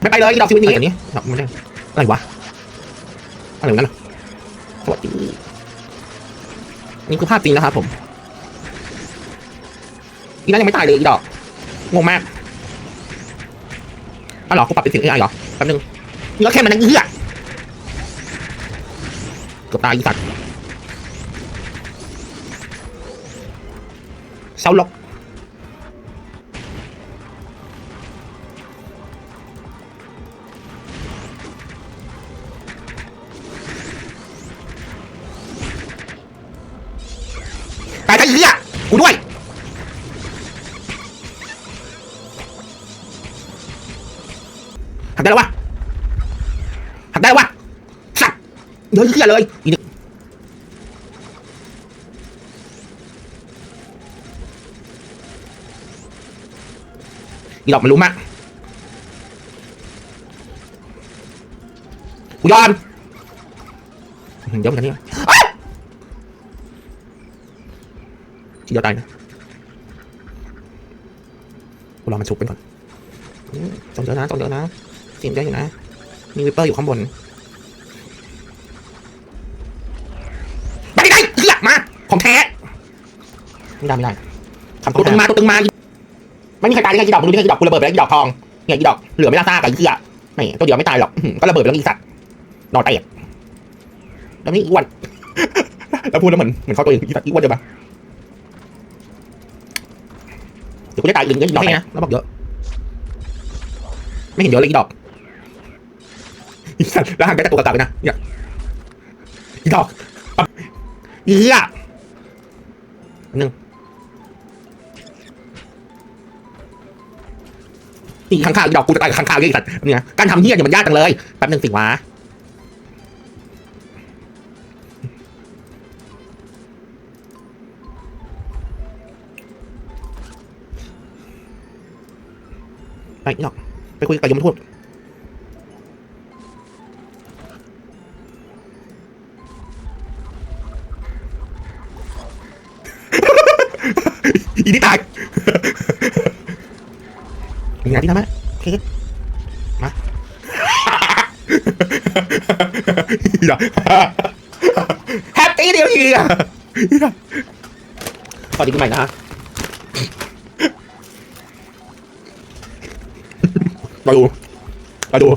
ไม่ไปเลยดอกชีวิตนี้อันนี้ดอกมันได้อะไรวะอะไรอย่างนั้นน่ะสวัสดีนี่คือภาพจริงนะครับผมอีนั่นยังไม่ตายเลยอีดอกงงมากอ๋อเหรอกูปรับเป็นเสียง AI เหรอแป๊บนึงนี่ก็แค่มันนั่งเอื้อเกือบตายอีสัตว์เศร้าลก ตายทั้งเหี้ยกูด้วย หักได้แล้ววะหักได้แล้ววะสัตว์เดี๋ยวเหี้ยเลยอีนี่อีดอกมันรู้มากกูยอมเดี๋ยวมันจะนี่ เดียวตายนะกูรอมันชุบไปก่อนอืมต้องเยอะนะต้องเยอะนะเสียงเยอะอยู่นะ มีวิปเปอร์อยู่ข้างบนมาได้เฮียมาของแท้ไม่ได้ไม่ได้คำตัวตึงมาตัวตึงมา ไม่มีใครตายได้ไงกี่ดอกมึงรู้ได้ไงกี่ดอกกูระเบิดไปแล้วกี่ดอกทองเนี่ยกี่ดอกเหลือไม่ล่าซ่ากับไอ้เหี้ยไม่ตัวเดียวไม่ตายหรอกอื้อหือก็ระเบิดไปแล้วอีสัตว์นอนแตกแล้วนี่อ้วนแล้วพูดแล้วเหมือนเหมือนเขาตัวเองอีสัตว์อ้วนเดียวปะ เดี๋ยวกูจะตายอีกหนึ่งก็อีกดอกนะแล้วบอกเยอะ ไม่เห็นเยอะเลยอีดอกอีสัตว์แล้วห่างกันแต่ตัวกลับๆเลยนะเนี่ยอีดอกปั๊บอีเหี้ยอันหนึ่งนี่ข้างๆอีดอกกูจะตายกับข้างๆเลยไอ้สัตว์เนี่ยการทำเหี้ยเนี่ยมันยากจังเลยแป๊บหนึงสิวะ ไปอีดอกไปคุยกับยมทูตอีนี่ตายมีงานที่ทำไหมเคมาอีดอกแฮปปี้เดียวอีอะสวัสดีปีใหม่นะฮะ มาดูมาดู